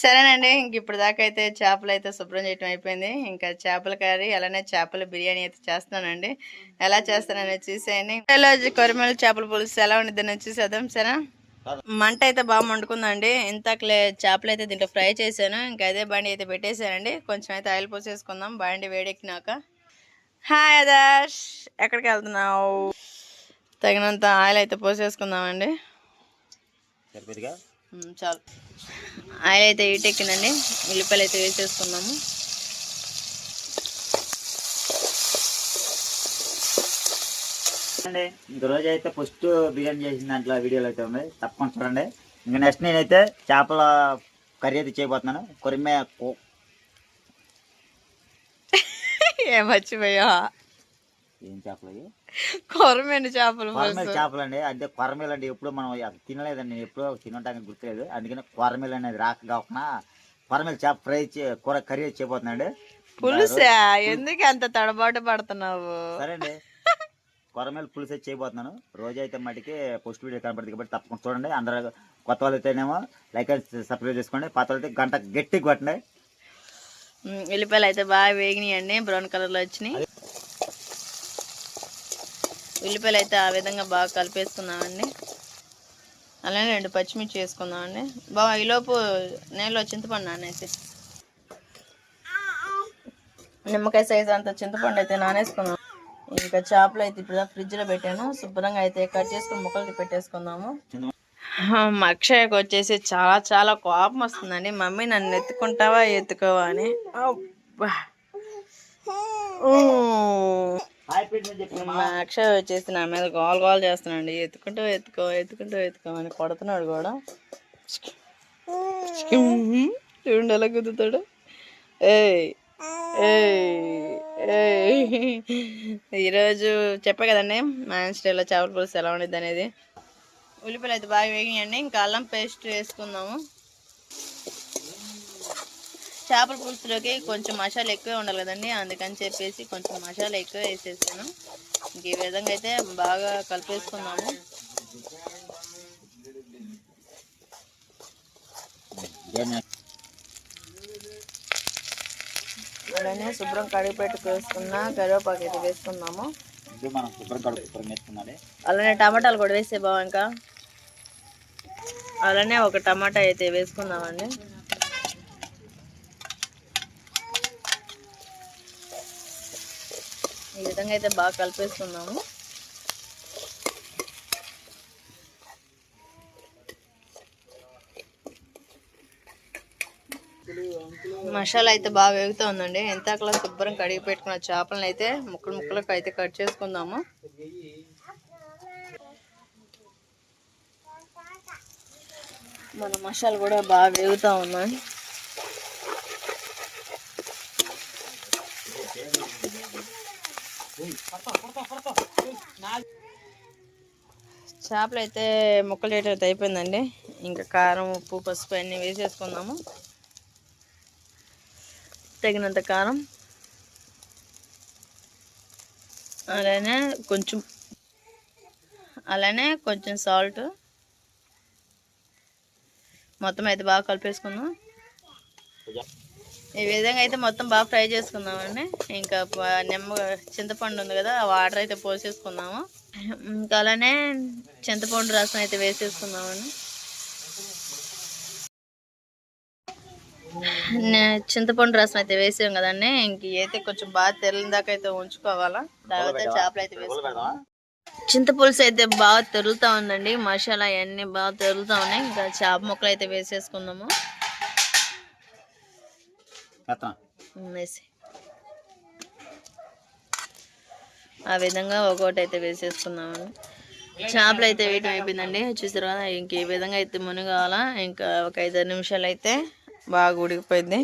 సరేనండి ఇంక ఇప్పుడు దాకా అయితే చేపలు అయితే శుభ్రం చేయటం అయిపోయింది. ఇంకా చేపల కర్రీ అలానే చేపల బిర్యానీ అయితే చేస్తానండి ఎలా చేస్తానని చూసేయండి. ఇలా కొరమేల చేపల పులుసు ఎలా ఉండిద్దని చూసేద్దాం సరే మంట అయితే బాగా మండుకుందండి. ఇంతకులే చేపలు అయితే దీంట్లో ఫ్రై చేశాను. ఇంకా అదే బండి అయితే పెట్టేశానండి. కొంచెం అయితే ఆయిల్ పోసేసుకుందాం. బండి వేడెక్కినాక. హాయ్ ఆదర్శ్ ఎక్కడికి వెళ్తున్నావు? తగినంత ఆయిల్ అయితే పోసేసుకుందామండి. చాలు. ఆయిల్ అయితే హీట్ ఎక్కిందండి. ఉల్లిపాయలు అయితే వేసేసుకున్నాము. అండి ఇంక రోజు అయితే ఫస్ట్ బిర్యానీ చేసిన దాంట్లో వీడియోలు అయితే ఉన్నాయి తప్పకుండా చూడండి. ఇంకా నెక్స్ట్ నేనైతే చేపల కర్రీ అయితే చేయబోతున్నాను. కొరిమే కో- ఏం మర్చిపోయా ఏం చేపలు అవి కొరమేను చేపలు కొరమేలు చేపలు అండి అంటే కొరమేలు అంటే ఎప్పుడు మనం తినలేదండి. నేను ఎప్పుడో తినటానికి గుర్తులేదు. అందుకని కొరమేలు అనేది రాక కాకుండా కొరమేలు చేప ఫ్రై చే- కూర కర్రీ అయితే చేయబోతున్నాండి. పులుసా? ఎందుకు అంత తడబాటు పడుతున్నావు? సరే అండి కొరమేలు పులుసు అయితే చేయబోతున్నాను. రోజు అయితే మటుకి పోస్ట్ వీడియో కనపడుతుంది కాబట్టి తప్పకుండా చూడండి. అందరూ కొత్త వాళ్ళు అయితేనేమో లైక్ అండ్ సబ్స్క్రైబ్ చేసుకోండి. పాత వాళ్ళు అయితే గంట గట్టిగా కొట్టండి. ఉల్లిపాయలు అయితే బాగా వేగినాయండి. బ్రౌన్ కలర్లో వచ్చినాయి. ఉల్లిపాయలు అయితే ఆ విధంగా బాగా కలిపేసుకుందామండి. అలానే రెండు పచ్చిమిర్చి వేసుకుందామండి. బాగా ఈలోపు నేలలో చింతపండు నానేసి. నిమ్మకాయ సైజ్ అంత చింతపండు అయితే నానేసుకుందాం. ఇంకా చేపలు అయితే ఇప్పుడు ఫ్రిడ్జ్లో పెట్టాను. శుభ్రంగా అయితే కట్ చేసుకుని ముక్కలకి పెట్టేసుకుందాము. మా అక్షయకు వచ్చేసి చాలా చాలా కోపం వస్తుందండి. మమ్మీ నన్ను ఎత్తుకుంటావా ఎత్తుకోవా అని. మా అక్షయ్ వచ్చేసి నా మీద గోల్ గోల్ చేస్తున్నాడు. ఎత్తుకుంటూ ఎత్తుకో ఎత్తుకుంటూ ఎత్తుకో అని కొడుతున్నాడు కూడా. చూడండి ఎలా ఏయ్ ఏయ్ ఈరోజు చెప్పా కదండి మా స్టైల్లో చేపల పులుసు ఎలా ఉండేది అనేది. ఉల్లిపాయలు అయితే బాగా వేగినాయండి ఇంకా అల్లం పేస్ట్ వేసుకుందాము. చేపల పులుసులోకి కొంచెం మసాలా ఎక్కువే ఉండాలి కదండి. అందుకని చెప్పేసి కొంచెం మసాలా ఎక్కువ వేసేసాను. ఇంక ఈ విధంగా అయితే బాగా కలిపేసుకుందాము. అలానే శుభ్రం కడిగి పెట్టుకు వేసుకున్న కరివేపాకు అయితే వేసుకుందాము. ఇది మనం శుభ్రం కడుపు శుభ్రం వేసుకున్నది అలానే టమాటాలు కూడా వేసే బావ ఇంకా? అలానే ఒక టమాటా అయితే వేసుకుందామండి. ఈ విధంగా అయితే బాగా కలిపేస్తున్నాము మసాలా అయితే బాగా వేగుతూ ఉందండి. ఎంతకలా శుభ్రం కడిగి పెట్టుకున్న చేపలను అయితే ముక్కలు ముక్కలకు అయితే కట్ చేసుకుందాము. మన మసాలా కూడా బాగా వేగుతూ ఉన్నాయి చేపలు అయితే ముక్కలు చేయటం అయిపోయిందండి. ఇంకా కారం ఉప్పు పసుపు అన్నీ వేసేసుకుందాము. తగినంత కారం. అలానే కొంచెం అలానే కొంచెం సాల్ట్. మొత్తం అయితే బాగా కలిపేసుకుందాం. ఈ విధంగా అయితే మొత్తం బాగా ఫ్రై చేసుకుందామండి. ఇంకా నిమ్మ చింతపండు ఉంది కదా ఆ వాటర్ అయితే పోసేసుకుందాము. ఇంకా అలానే చింతపండు రసం అయితే వేసేసుకుందామండి. చింతపండు రసం అయితే వేసాం కదండి. ఇంక అయితే కొంచెం బాగా తెల్లిన దాకా అయితే ఉంచుకోవాలా. తర్వాత చేపలు అయితే వేసుకుందాం. చింతపులుసు అయితే బాగా తెరులుతా ఉందండి. మసాలా అవన్నీ బాగా తెరులుతా ఉన్నాయి. ఇంకా చేప ముక్కలు అయితే వేసేసుకుందాము. వేసి. ఆ విధంగా ఒక్కొక్కటి అయితే వేసేసుకుందామండి చేపలు అయితే వేయటం అయిపోయిందండి. చూసారు కదా ఇంక ఈ విధంగా అయితే మునగాల. ఇంకా ఒక ఐదారు నిమిషాలు అయితే బాగా ఉడికిపోయింది.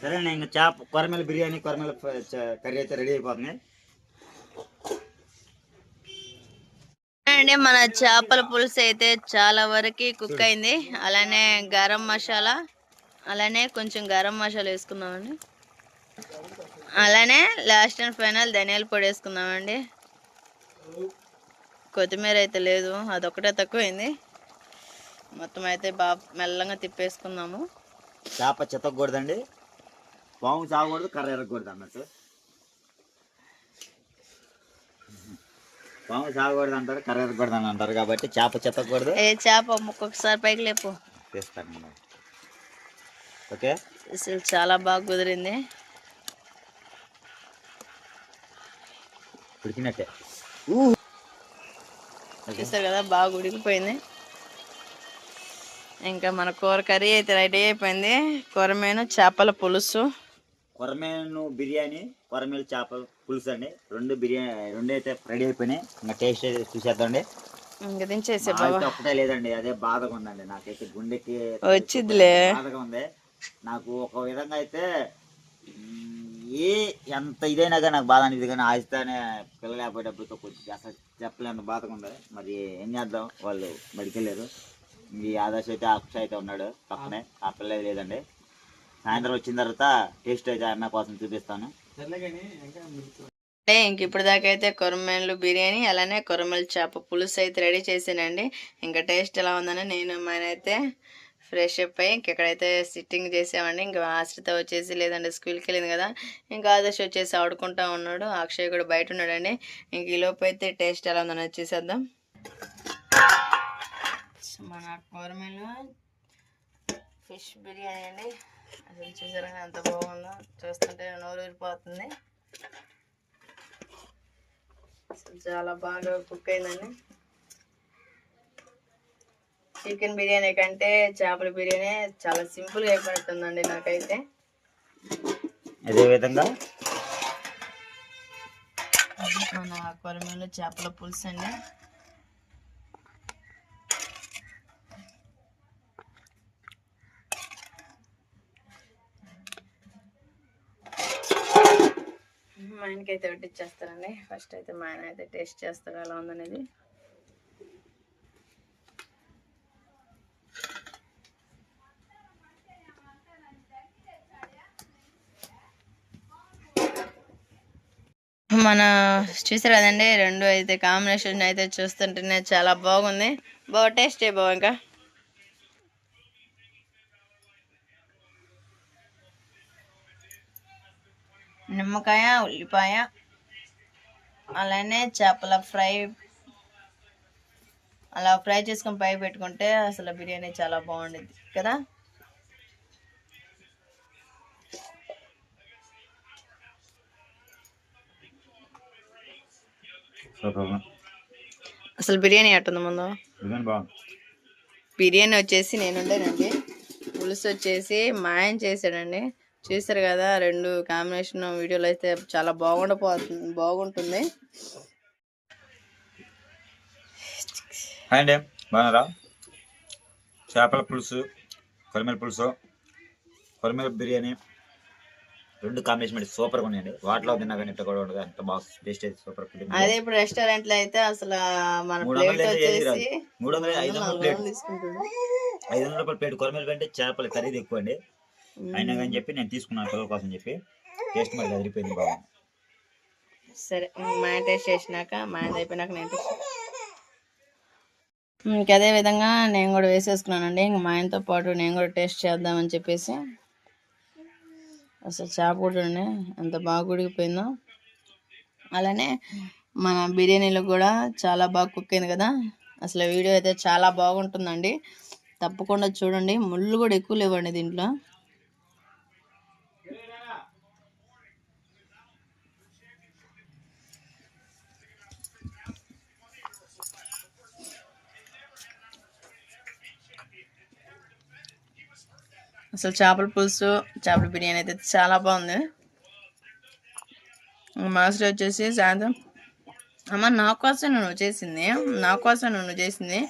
సరే ఇంకా చేప కొరమేల బిర్యానీ కొరమేల కర్రీ అయితే రెడీ అయిపోతుంది. అండి మన చేపల పులుసు అయితే చాలా వరకు కుక్ అయింది. అలానే గరం మసాలా అలానే కొంచెం గరం మసాలా వేసుకుందామండి. అలానే లాస్ట్ అండ్ ఫైనల్ ధనియాల పొడి వేసుకుందామండి. కొత్తిమీర అయితే లేదు అదొక్కటే తక్కువైంది. మొత్తం అయితే బాగా మెల్లగా తిప్పేసుకుందాము. చేప చెత్తకూడదండి పాము చావకూడదు కర్ర ఎరగకూడదు అన్నట్టు. పాము చావకూడదు అంటారు కర్ర ఎరగకూడదు అని అంటారు కాబట్టి చేప చెత్తకూడదు ఏ చేప ముక్కొకసారి పైకి లేపు. ఓకే? అసలు చాలా బాగా కుదిరింది. ఉడికినట్టే. చూస్తారు కదా బాగా ఉడికిపోయింది. ఇంకా మన కూర కర్రీ అయితే రెడీ అయిపోయింది. కూరమేను చేపల పులుసు. కొరమేను బిర్యానీ కొరమేలు చేప పులుసు అండి. రెండు బిర్యానీ రెండు అయితే రెడీ అయిపోయినాయి. ఇంకా టేస్ట్ అయితే చూసేద్దాండి ఇంకా దించేసే బాబా ఒక్కటే లేదండి. అదే బాధగా ఉందండి. నాకైతే గుండెకి వచ్చిద్దిలే. బాధగా ఉంది. నాకు ఒక విధంగా అయితే ఏ ఎంత ఇదైనా కానీ నాకు బాధ అనేది కానీ ఆయిస్తానే పిల్లలు లేకపోయేటప్పుడు కొంచెం అసలు చెప్పలేని బాధగా ఉంది మరి ఏం చేద్దాం? వాళ్ళు బడికి వెళ్ళారు ఈ ఆదర్శ అయితే అక్ష అయితే ఉన్నాడు పక్కనే. ఆ పిల్ల లేదండి. సాయంత్రం వచ్చిన తర్వాత టేస్ట్ అయితే అమ్మాయి కోసం చూపిస్తాను. అంటే ఇంక ఇప్పుడు దాకా అయితే కొరమేలు బిర్యానీ అలానే కొరమేలు చేప పులుసు అయితే రెడీ చేసానండి ఇంకా టేస్ట్ ఎలా ఉందని నేను మన అయితే ఫ్రెష్ అప్ అయ్యి ఇంకెక్కడైతే సిట్టింగ్ చేసామండి ఇంకా ఆశ్రిత వచ్చేసి లేదంటే స్కూల్కి వెళ్ళింది కదా ఇంకా ఆదర్శ్ వచ్చేసి ఆడుకుంటా ఉన్నాడు. అక్షయ్ కూడా బయట ఉన్నాడండి. ఇంక ఈ లోపు అయితే టేస్ట్ ఎలా ఉందని వచ్చేసేద్దాం మన కొరమేలు ఫిష్ బిర్యానీ అండి. అసలు చూసారా ఎంత బాగుందో. చూస్తుంటే నోరు ఊరిపోతుంది చాలా బాగా కుక్ అయిందండి. చికెన్ బిర్యానీ కంటే చేపల బిర్యానీ చాలా సింపుల్గా అయిపోతుందండి నాకైతే. అదే విధంగా? మన కొరమేలు చేపల పులుసు అండి. మా ఆయనకైతే వడ్డిచ్చేస్తారండి ఫస్ట్ అయితే మా ఆయన అయితే టేస్ట్ చేస్తారు ఎలా ఉందనేది. మన చూసారు కదండి? రెండు అయితే కాంబినేషన్ అయితే చూస్తుంటేనే చాలా బాగుంది. బాగా టేస్ట్ బాగా ఇంకా. నిమ్మకాయ ఉల్లిపాయ అలానే చేపల ఫ్రై. అలా ఫ్రై చేసుకొని పై పెట్టుకుంటే అసలు బిర్యానీ చాలా బాగుండేది కదా? అసలు బిర్యానీ ఎట్టుంది ముందు? బిర్యానీ వచ్చేసి నేను ఉండేనండి పులుసు వచ్చేసి మా ఆయన చేశాడండి. చూసారు కదా రెండు కాంబినేషన్ వీడియోలో అయితే చాలా బాగుండిపోతుంది బాగుంటుంది. అండి బాగున్నారా? చేపల పులుసు కొరమేల పులుసు కొరమేల బిర్యానీ. రెండు కాంబినేషన్ పెట్టి సూపర్గా ఉన్నాయండి. వాటిలో తిన్నా కానీ ఇట్లా కూడా ఉండదు. అంత బాగా టేస్ట్ అయితే సూపర్ అదే ఇప్పుడు రెస్టారెంట్లో అయితే అసలు మన ప్లేట్ వచ్చేసి. మూడు వందలు ఐదు వందల ప్లేట్ ఐదు వందల రూపాయల ప్లేట్ కొరమేల కంటే చేపల ఖరీదు ఎక్కువ అండి. అయినా కానీ చెప్పి నేను తీసుకున్నాను పిల్లల కోసం చెప్పి టేస్ట్ మరి అదిరిపోయింది బాగా. సరే మా టేస్ట్ చేసినాక మా అయిపోయినాక నేను అదే విధంగా నేను కూడా వేసేసుకున్నానండి. ఇంక మా ఆయనతో పాటు నేను కూడా టేస్ట్ చేద్దామని చెప్పేసి అసలు చేప కూడా చూడండి ఎంత బాగా ఉడికిపోయిందో అలానే మన బిర్యానీలో కూడా చాలా బాగా కుక్ అయింది కదా. అసలు వీడియో అయితే చాలా బాగుంటుందండి. తప్పకుండా చూడండి. ముళ్ళు కూడా ఎక్కువ లేవండి దీంట్లో. అసలు చేపల పులుసు చేపల బిర్యానీ అయితే చాలా బాగుంది. మాస్టర్ వచ్చేసి సాయంత్రం అమ్మ నా కోసం నువ్వు చేసింది నా కోసం నువ్వు చేసింది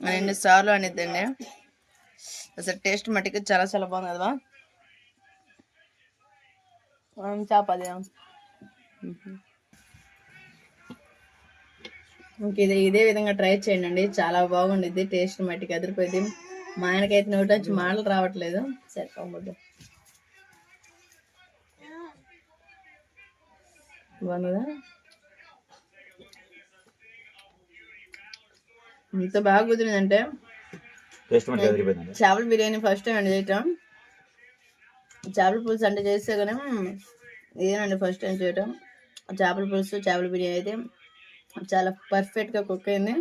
రెండు సార్లు అనిద్దండి. అసలు టేస్ట్ మటుకు చాలా చాలా బాగుంది కదా చేపది ఇంక ఇదే ఇదే విధంగా ట్రై చేయండి చాలా బాగుండిద్ది టేస్ట్ మట్టికి అదిరిపోయింది మా ఆయనకైతే నోటి నుంచి మాటలు రావట్లేదు. సరే బాగుందా ఎంత బాగా కుదిరిందంటే చేపల బిర్యానీ ఫస్ట్ టైం అండి చేయటం. చేపల పులుసు అంటే చేస్తే కానీ ఇదేనండి ఫస్ట్ టైం చేయటం. చేపల పులుసు చేపల బిర్యానీ అయితే చాలా పర్ఫెక్ట్గా కుక్ అయింది.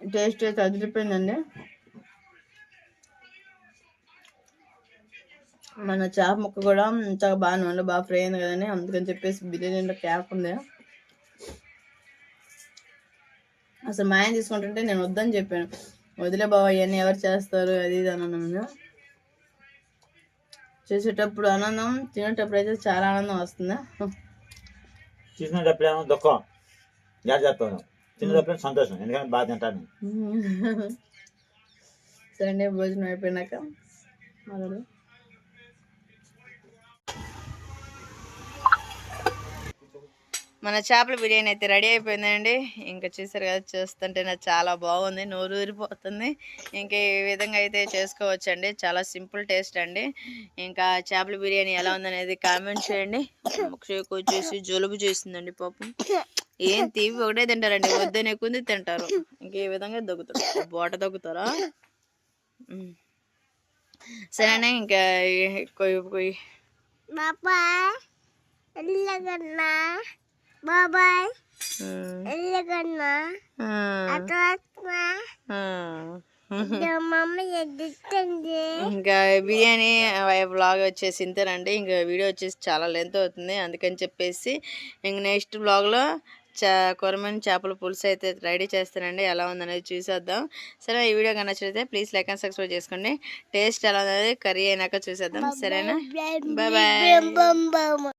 టేస్ట్ అయితే అదిరిపోయిందండి మన చేప ముక్క కూడా చాలా బాగా నూనె బాగా ఫ్రై అయింది కదండి. అందుకని చెప్పేసి బిర్యానీలో క్యాప్ ఉంది. అసలు మా ఆయన తీసుకుంటుంటే నేను వద్దని చెప్పాను. వదిలే బావ ఇవన్నీ ఎవరు చేస్తారు? అది ఇది అని అన్నాను. చేసేటప్పుడు ఆనందం తినేటప్పుడు అయితే చాలా ఆనందం వస్తుంది. చూసినప్పుడు ఏమో దుఃఖం. జాగ్రత్త తినేటప్పుడు సంతోషం. ఎందుకంటే బాగా తింటాను సండే భోజనం అయిపోయినాక మొదలు. మన చేపల బిర్యానీ అయితే రెడీ అయిపోయిందండి. ఇంకా చూసారు కదా చూస్తుంటే నాకు చాలా బాగుంది. నోరు ఊరిపోతుంది. ఇంకా ఈ విధంగా అయితే చేసుకోవచ్చండి. చాలా సింపుల్ టేస్ట్ అండి. ఇంకా చేపల బిర్యానీ ఎలా ఉందనేది కామెంట్ చేయండి. చూసి జులుబు జలుబు చేసిందండి పాపం. ఏం తీవి ఒకటే తింటారండి వద్దని ఎక్కువ తింటారు. ఇంకా విధంగా దొక్కుతారు బోట దొక్కుతారా ఉమ్. సరేనా ఇంకా కొయ్యి కొయ్యి బాబాయ్ ఎల్లగన్నా. ఎల్లగన్నా ఇంకా బిర్యానీ బ్లాగ్ వచ్చేసి ఇంతేనండి. ఇంకా వీడియో వచ్చేసి చాలా లెంత్ అవుతుంది. అందుకని చెప్పేసి ఇంక నెక్స్ట్ బ్లాగ్లో చా కొరమని చేపల పులుసు అయితే రెడీ చేస్తానండి. ఎలా ఉందనేది చూసేద్దాం. సరే ఈ వీడియో నచ్చితే ప్లీజ్ లైక్ అండ్ సబ్స్క్రైబ్ చేసుకోండి. టేస్ట్ ఎలా ఉందనేది కర్రీ అయినాక చూసేద్దాం. సరేనా? బాయ్